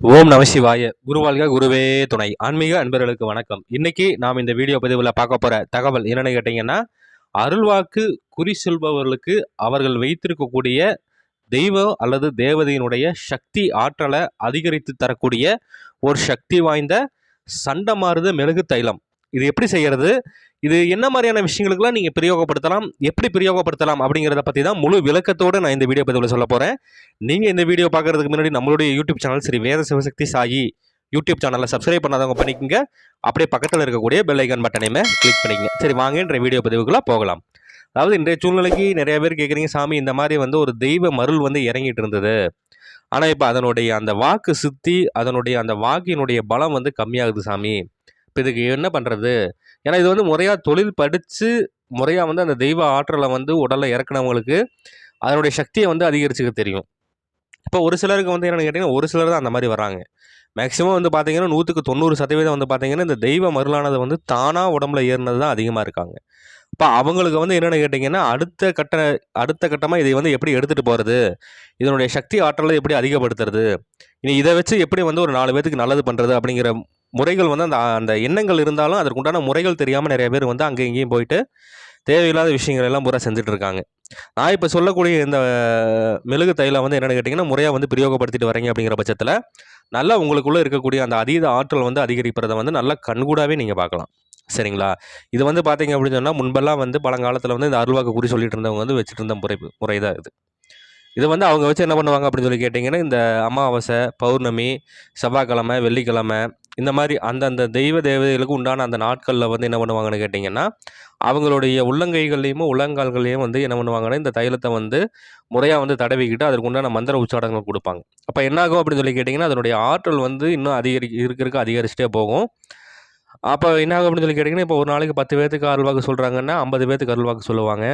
ஓம் நமசிவாய குருவாழ்க குருவே துணை. ஆன்மீக அன்பர்களுக்கு வணக்கம். இன்னைக்கு நாம் இந்த வீடியோ பதிவில் பார்க்க போகிற தகவல் என்னென்னு கேட்டீங்கன்னா அருள்வாக்கு குறி சொல்பவர்களுக்கு அவர்கள் வைத்திருக்கக்கூடிய தெய்வம் அல்லது தேவதையினுடைய சக்தி ஆற்றலை அதிகரித்து தரக்கூடிய ஒரு சக்தி வாய்ந்த சண்டை மாறுத மெழுகு தைலம். இது எப்படி செய்கிறது இது என்ன மாதிரியான விஷயங்களுக்கெல்லாம் நீங்கள் பிரயோகப்படுத்தலாம்? எப்படி பிரயோகப்படுத்தலாம்? அப்படிங்கிறத பற்றி தான் முழு விளக்கத்தோடு நான் இந்த வீடியோ பதிவில் சொல்ல போகிறேன் நீங்கள் இந்த வீடியோ பார்க்குறதுக்கு முன்னாடி நம்மளுடைய YouTube channel Shri Veda Sivasakthi Sai YouTube சேனலை சப்ஸ்கிரைப் பண்ணாதவங்க பண்ணிக்கோங்க. அப்படியே பக்கத்தில் இருக்கக்கூடிய பெல் ஐக்கான் பட்டனையுமே கிளிக் பண்ணிக்கங்க. சரி வாங்கன்ற வீடியோ பதிவுக்குள்ளே போகலாம். அதாவது இன்றைய சூழ்நிலைக்கு நிறைய பேர் கேட்குறீங்க சாமி இந்த மாதிரி வந்து ஒரு தெய்வ மருள் வந்து இறங்கிட்டு இருந்தது. ஆனால் இப்போ அதனுடைய அந்த வாக்கு சுத்தி அதனுடைய அந்த வாக்கினுடைய பலம் வந்து கம்மியாகுது சாமி. இப்போ இதுக்கு என்ன பண்ணுறது ஏன்னா இது வந்து முறையாக தொழில் படித்து முறையாக வந்து அந்த தெய்வ ஆற்றலை வந்து உடலில் இறக்குனவங்களுக்கு அதனுடைய சக்தியை வந்து அதிகரிச்சுக்க தெரியும். இப்போ ஒரு சிலருக்கு வந்து என்னென்னு கேட்டிங்கன்னா ஒரு சிலர் தான் அந்த மாதிரி வராங்க மேக்ஸிமம் வந்து பார்த்தீங்கன்னா நூற்றுக்கு தொண்ணூறு சதவீதம் வந்து பார்த்தீங்கன்னா இந்த தெய்வ மருளானது வந்து தானாக உடம்புல ஏறினது தான் அதிகமாக இருக்காங்க. இப்போ அவங்களுக்கு வந்து என்னென்னு கேட்டிங்கன்னா அடுத்த கட்ட அடுத்த கட்டமாக இதை வந்து எப்படி எடுத்துகிட்டு போகிறது இதனுடைய சக்தி ஆற்றலை எப்படி அதிகப்படுத்துறது? இனி இதை வச்சு எப்படி வந்து ஒரு நாலு பேத்துக்கு நல்லது பண்ணுறது அப்படிங்கிற முறைகள் வந்து அந்த அந்த எண்ணங்கள் இருந்தாலும் அதற்கு உண்டான முறைகள் தெரியாமல் நிறைய பேர் வந்து அங்கே இங்கேயும் போயிட்டு தேவையில்லாத விஷயங்கள் எல்லாம் பூரா செஞ்சுட்டு இருக்காங்க. நான் இப்போ சொல்லக்கூடிய இந்த மெழுகு தைலம் வந்து என்னென்னு கேட்டிங்கன்னா முறையாக வந்து பிரயோகப்படுத்திட்டு வரீங்க அப்படிங்கிற பட்சத்தில் நல்லா உங்களுக்குள்ளே இருக்கக்கூடிய அந்த அதீத ஆற்றல் வந்து அதிகரிப்பதை வந்து நல்லா கண்கூடாகவே நீங்கள் பார்க்கலாம். சரிங்களா? இது வந்து பார்த்தீங்க அப்படின்னு சொன்னால் முன்பெல்லாம் வந்து பழங்காலத்தில் வந்து இந்த அருள்வாக்கு குறி சொல்லிட்டு இருந்தவங்க வந்து வச்சுட்டு இருந்த முறை முறை தான் இது. இது வந்து அவங்க வச்சு என்ன பண்ணுவாங்க அப்படின்னு சொல்லி கேட்டிங்கன்னா இந்த அமாவாசை பௌர்ணமி செவ்வாய்க்கிழமை வெள்ளிக்கிழமை இந்த மாதிரி அந்தந்த தெய்வ தேவதைகளுக்கு உண்டான அந்த நாட்களில் வந்து என்ன பண்ணுவாங்கன்னு கேட்டிங்கன்னா அவங்களுடைய உள்ளங்கைகள்லேயும் உள்ளங்கால்கள்லேயும் வந்து என்ன பண்ணுவாங்கன்னா இந்த தைலத்தை வந்து முறையாக வந்து தடவிக்கிட்டு அதற்கு உண்டான மந்திர உச்சாடங்கள் கொடுப்பாங்க. அப்போ என்னாகும் அப்படின்னு சொல்லி கேட்டிங்கன்னா அதனுடைய ஆற்றல் வந்து இன்னும் அதிகரி இருக்க இருக்க அதிகரிச்சுட்டே போகும். அப்போ என்னாகும் அப்படின்னு சொல்லி கேட்டிங்கன்னா இப்போ ஒரு நாளைக்கு பத்து பேர்த்துக்கு அருள்வாக்கு சொல்கிறாங்கன்னா ஐம்பது பேர்த்துக்கு அருள்வாக்கு சொல்லுவாங்க.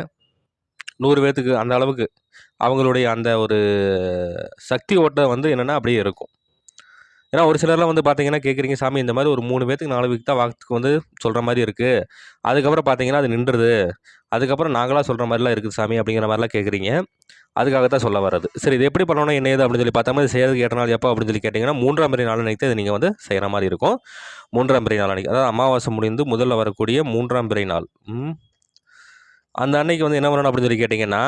நூறு பேர்த்துக்கு அந்த அளவுக்கு அவங்களுடைய அந்த ஒரு சக்தி ஓட்டம் வந்து என்னென்னா அப்படியே இருக்கும். ஏன்னா ஒரு சிலர்லாம் வந்து பார்த்தீங்கன்னா கேட்குறீங்க சாமி இந்த மாதிரி ஒரு மூணு பேத்துக்கு நாலு பேருக்கு தான் வாக்குக்கு வந்து சொல்கிற மாதிரி இருக்குது அதுக்கப்புறம் பார்த்தீங்கன்னா அது நின்றுது. அதுக்கப்புறம் நாங்களாக சொல்கிற மாதிரிலாம் இருக்குது சாமி அப்படிங்கிற மாதிரிலாம் கேட்குறீங்க அதுக்காக தான் சொல்ல வர்றது. சரி இது எப்படி பண்ணணும் என்ன ஏது அப்படின்னு சொல்லி பார்த்தா மாதிரி செய்யறதுக்கு ஏற்ற நாள் எப்போ அப்படின்னு சொல்லி கேட்டிங்கன்னா மூன்றாம் பிறை நாள் அன்னைக்கு இதை நீங்கள் வந்து செய்கிற மாதிரி இருக்கும். மூன்றாம் பிறை நாள் அன்னைக்கு. அதாவது அமாவாசை முடிந்து முதல்ல வரக்கூடிய மூன்றாம் பிறை நாள். அந்த அன்னைக்கு வந்து என்ன பண்ணணும் அப்படின்னு சொல்லி கேட்டிங்கன்னா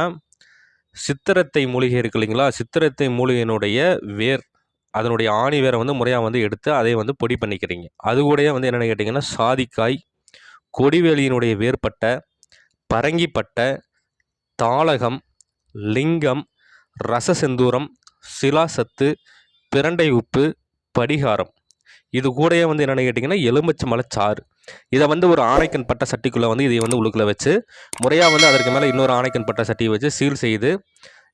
சித்திரத்தை மூலிகை இருக்கு இல்லைங்களா? சித்திரத்தை மூலிகையினுடைய வேர் அதனுடைய ஆணி வேரை வந்து முறையாக வந்து எடுத்து அதை வந்து பொடி பண்ணிக்கிறீங்க. அது கூடயே வந்து என்னென்னு கேட்டிங்கன்னா சாதிக்காய் கொடிவேலியினுடைய வேர்பட்டை பரங்கிப்பட்டை தாளகம் லிங்கம் ரசசெந்தூரம் சிலாசத்து பிரண்டை உப்பு படிகாரம். இது கூடயே வந்து என்னென்னு கேட்டிங்கன்னா எலுமிச்சை மலைச்சாறு இதை வந்து ஒரு ஆணைக்கன் பட்ட சட்டிக்குள்ளே வந்து இதை வந்து உழுக்கில் வச்சு முறையாக வந்து அதற்கு மேலே இன்னொரு ஆணைக்கன் பட்ட சட்டியை வச்சு சீல் செய்து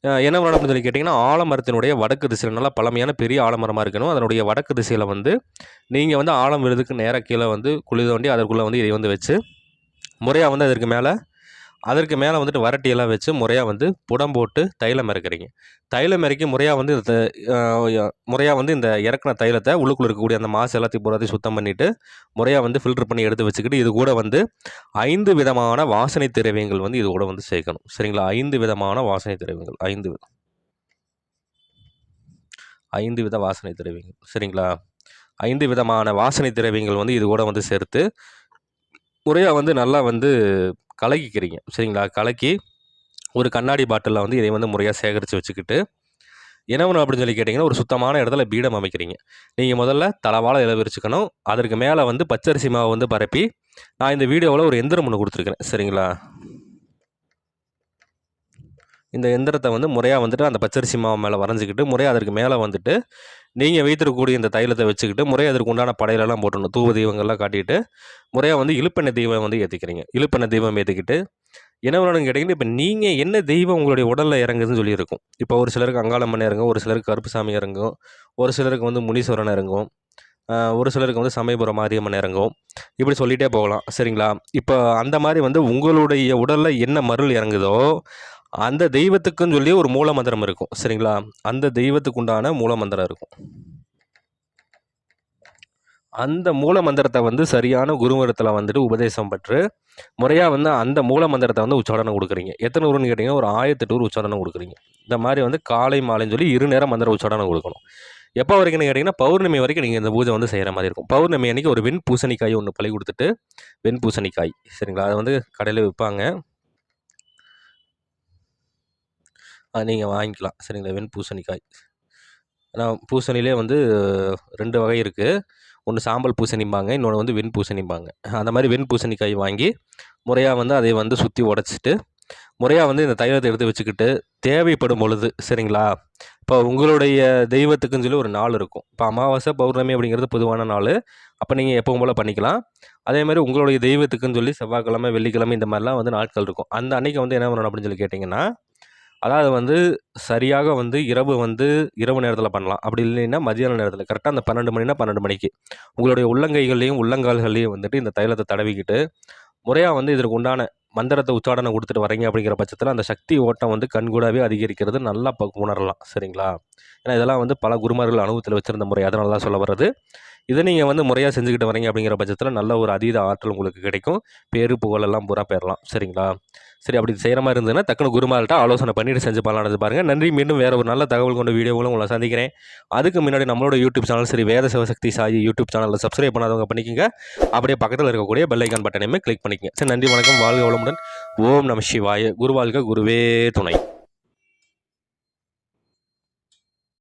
என்ன பண்ணணும் அப்படின்னு சொல்லி கேட்டிங்கன்னா ஆலமரத்தினுடைய வடக்கு திசையில் நல்லா பழமையான பெரிய ஆலமரமாக இருக்கணும். அதனுடைய வடக்கு திசையில் வந்து நீங்கள் வந்து ஆலம் விழுதுக்கு நேராக கீழே வந்து குழி தோண்டி அதற்குள்ளே வந்து இதை வந்து வச்சு முறையாக வந்து அதற்கு மேலே அதற்கு மேலே வந்துட்டு வரட்டியெல்லாம் வச்சு முறையாக வந்து புடம் போட்டு தைலம் இறக்குறீங்க தைலம் இறக்கி முறையாக வந்து இந்த முறையாக வந்து இந்த இறக்குன தைலத்தை உள்ளுக்குள்ள இருக்கக்கூடிய அந்த மாசு எல்லாத்தையும் பூராத்தையும் சுத்தம் பண்ணிவிட்டு முறையாக வந்து ஃபில்டர் பண்ணி எடுத்து வச்சுக்கிட்டு இது கூட வந்து ஐந்து விதமான வாசனை திரவியங்கள் வந்து இது கூட வந்து சேர்க்கணும். சரிங்களா? ஐந்து விதமான வாசனை திரவியங்கள். ஐந்து விதம். ஐந்து வித வாசனை திரவியங்கள். சரிங்களா? ஐந்து விதமான வாசனை திரவியங்கள் வந்து இது கூட வந்து சேர்த்து முறையாக வந்து நல்லா வந்து கலக்கிக்கிறீங்க. சரிங்களா? கலக்கி ஒரு கண்ணாடி பாட்டிலில் வந்து இதை வந்து முறையாக சேகரித்து வச்சுக்கிட்டு என்ன அப்படின்னு சொல்லி கேட்டிங்கன்னா ஒரு சுத்தமான இடத்துல பீடம் அமைக்கிறீங்க. நீங்கள் முதல்ல தளவாழ இலை விரிச்சுக்கணும் அதற்கு மேலே வந்து பச்சரிசி மாவை வந்து பரப்பி நான் இந்த வீடியோவில் ஒரு எந்திரம் ஒன்று கொடுத்துருக்கிறேன். சரிங்களா? இந்த எந்திரத்தை வந்து முறையாக வந்துட்டு அந்த பச்சரிசி மாவு மேலே வரைஞ்சிக்கிட்டு முறையாக அதற்கு மேலே வந்துட்டு நீங்கள் வைத்திருக்கக்கூடிய இந்த தைலத்தை வச்சுக்கிட்டு முறையாக அதற்கு உண்டான படையிலெல்லாம் போட்டணும் தூவ தெய்வங்கள்லாம் காட்டிட்டு முறையாக வந்து இழுப்பெண்ணெய் தெய்வம் வந்து ஏற்றிக்கிறீங்க இழுப்பெண்ணெய் தெய்வம் ஏற்றிக்கிட்டு என்ன பண்ணணும்னு கேட்டிங்கன்னா இப்போ நீங்கள் என்ன தெய்வம் உங்களுடைய உடலில் இறங்குதுன்னு சொல்லியிருக்கும். இப்போ ஒரு சிலருக்கு அங்காளம்மன் இறங்கும் ஒரு சிலருக்கு கருப்புசாமி இறங்கும் ஒரு சிலருக்கு வந்து முனீஸ்வரன் இறங்கும் ஒரு சிலருக்கு வந்து சமயபுரம் மாரியம்மன் இறங்கும். இப்படி சொல்லிகிட்டே போகலாம். சரிங்களா? இப்போ அந்த மாதிரி வந்து உங்களுடைய உடலில் என்ன மருள் இறங்குதோ அந்த தெய்வத்துக்குன்னு சொல்லி ஒரு மூல மந்திரம் இருக்கும். சரிங்களா? அந்த தெய்வத்துக்கு உண்டான மூல மந்திரம் இருக்கும். அந்த மூல மந்திரத்தை வந்து சரியான குருமரத்தில் வந்துட்டு உபதேசம் பெற்று முறையாக வந்து அந்த மூல மந்திரத்தை வந்து உச்சாரணம் கொடுக்குறீங்க. எத்தனை ஊருன்னு கேட்டிங்கன்னா ஒரு ஆயிரத்தெட்டு ஊர் உச்சாரணம் கொடுக்குறீங்க. இந்த மாதிரி வந்து காலை மாலைன்னு சொல்லி இரு நேரம் மந்திர உச்சாரணம் கொடுக்கணும். எப்போ வரைக்கும்னு கேட்டிங்கன்னா பௌர்ணமி வரைக்கும் நீங்கள் இந்த பூஜை வந்து செய்கிற மாதிரி இருக்கும். பௌர்ணமி அன்னைக்கு ஒரு வெண் பூசணிக்காய் ஒன்று பழி கொடுத்துட்டு வெண் பூசணிக்காய். சரிங்களா? அதை வந்து கடையில் விற்பாங்க அது நீங்கள் வாங்கிக்கலாம். சரிங்களா? வெண் பூசணிக்காய். ஆனால் பூசணிலே வந்து ரெண்டு வகை இருக்குது ஒன்று சாம்பல் பூசணிம்பாங்க இன்னொன்று வந்து வெண் பூசணிம்பாங்க. அந்த மாதிரி வெண் பூசணிக்காய் வாங்கி முறையாக வந்து அதை வந்து சுற்றி உடச்சிட்டு முறையாக வந்து இந்த தைலத்தை எடுத்து வச்சுக்கிட்டு தேவைப்படும் பொழுது சரிங்களா? இப்போ உங்களுடைய தெய்வத்துக்குன்னு சொல்லி ஒரு நாள் இருக்கும். இப்போ அமாவாசை பௌர்ணமி அப்படிங்கிறது பொதுவான நாள். அப்போ நீங்கள் எப்பவும் போல் பண்ணிக்கலாம். அதே மாதிரி உங்களுடைய தெய்வத்துக்குன்னு சொல்லி செவ்வாய்க்கிழமை வெள்ளிக்கிழமை இந்த மாதிரிலாம் வந்து நாட்கள் இருக்கும். அந்த அன்றைக்கி வந்து என்ன பண்ணணும் அப்படின்னு சொல்லி கேட்டிங்கன்னா அதாவது வந்து சரியாக வந்து இரவு வந்து இரவு நேரத்தில் பண்ணலாம். அப்படி இல்லைன்னா மதியான நேரத்தில். கரெக்டாக அந்த பன்னெண்டு மணினா பன்னெண்டு மணிக்கு. உங்களுடைய உள்ளங்கைகள்லையும் உள்ளங்கால்கள்லையும் வந்துட்டு இந்த தைலத்தை தடவிக்கிட்டு முறையாக வந்து இதற்கு உண்டான மந்திரத்தை உச்சாடனம் கொடுத்துட்டு வரீங்க அப்படிங்கிற பட்சத்தில் அந்த சக்தி ஓட்டம் வந்து கண்கூடாவே அதிகரிக்கிறது நல்லா உணரலாம். சரிங்களா? ஏன்னா இதெல்லாம் வந்து பல குருமார்கள் அனுபவத்தில் வச்சுருந்த முறை. அதனால தான் சொல்ல வர்றது. இதை நீங்கள் வந்து முறையாக செஞ்சுக்கிட்டு வரீங்க அப்படிங்கிற பட்சத்தில் நல்ல ஒரு அதீத ஆற்றல் உங்களுக்கு கிடைக்கும். பேரு புகழெல்லாம் பூரா பெறலாம். சரிங்களா? சரி அப்படி செய்கிற மாதிரி இருந்ததுன்னா டக்குனு குருமார்கிட்ட ஆலோசனை பண்ணிட்டு செஞ்சு பண்ணலான்னு பாருங்கள் நன்றி. மீண்டும் வேறு ஒரு நல்ல தகவல் கொண்ட வீடியோங்களும் உங்களை சந்திக்கிறேன். அதுக்கு முன்னாடி நம்மளோட யூடியூப் சேனல் சரி வேத சிவசக்தி சாயி யூடியூப் சேனலில் சப்ஸ்கிரைப் பண்ணாதவங்க பண்ணிக்கோங்க. அப்படியே பக்கத்தில் இருக்கக்கூடிய பெல்லைக்கான் பட்டனையுமே கிளிக் பண்ணிக்கங்க. சரி நன்றி வணக்கம். வாழ்க வளமுடன். ஓம் நம சிவாய. குருவாழ்க குருவே துணை.